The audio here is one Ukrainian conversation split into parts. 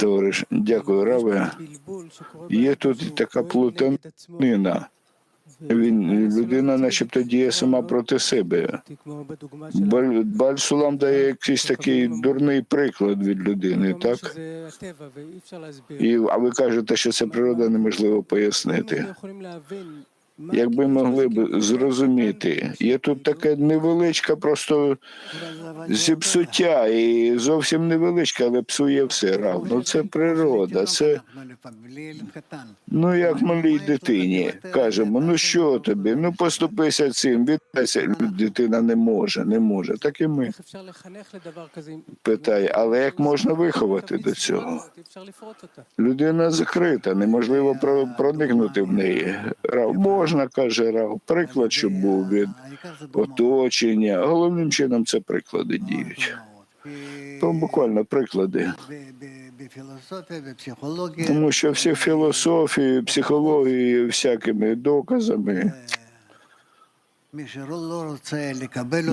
Товариш, дякую, Раве. Є тут така плутанина. Він людина, начебто, діє сама проти себе. Баль- дає якийсь такий дурний приклад від людини, так? І, а ви кажете, що це природа неможливо пояснити. Якби могли б зрозуміти, є тут таке невеличке просто зіпсуття, і зовсім невеличке, але псує все равно. Це природа, це ну як малій дитині. Кажемо, ну що тобі? Ну поступися цим, віддайся. Дитина не може, не може. Так і ми. Питає, але як можна виховати до цього? Людина закрита, неможливо про- проникнути в неї. Рав, можна, каже Рав. Приклад, щоб був від оточення. Головним чином це приклади діють. То буквально приклади. Тому що всі філософії, психології, всякими доказами.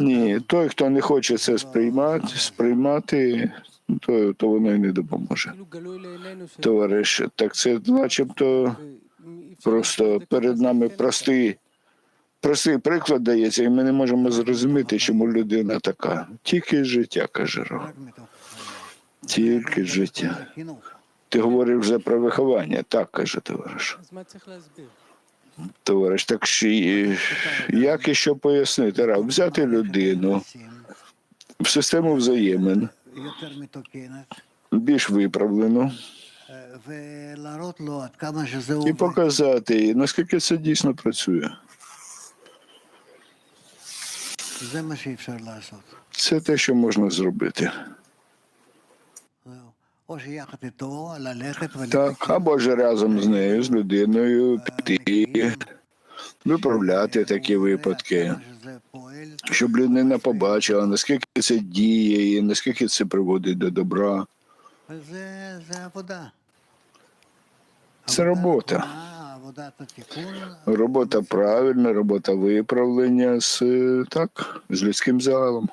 Ні, той, хто не хоче це сприймати, сприймати, то, то воно й не допоможе. Товариш, так це начебто Просто перед нами простий, простий приклад дається, і ми не можемо зрозуміти, чому людина така. Тільки життя, каже Ро. Тільки життя. Ти говорив вже про виховання, так каже товариш. Товариш, так ще, як і що пояснити, Рав, взяти людину в систему взаємин більш виправлену і показати, наскільки це дійсно працює. Це те, що можна зробити. Так, або ж разом з нею, з людиною, піти, виправляти такі випадки, щоб людина побачила, наскільки це діє, і наскільки це приводить до добра. Це робота. Робота правильна, робота виправлення з так, з людським залом.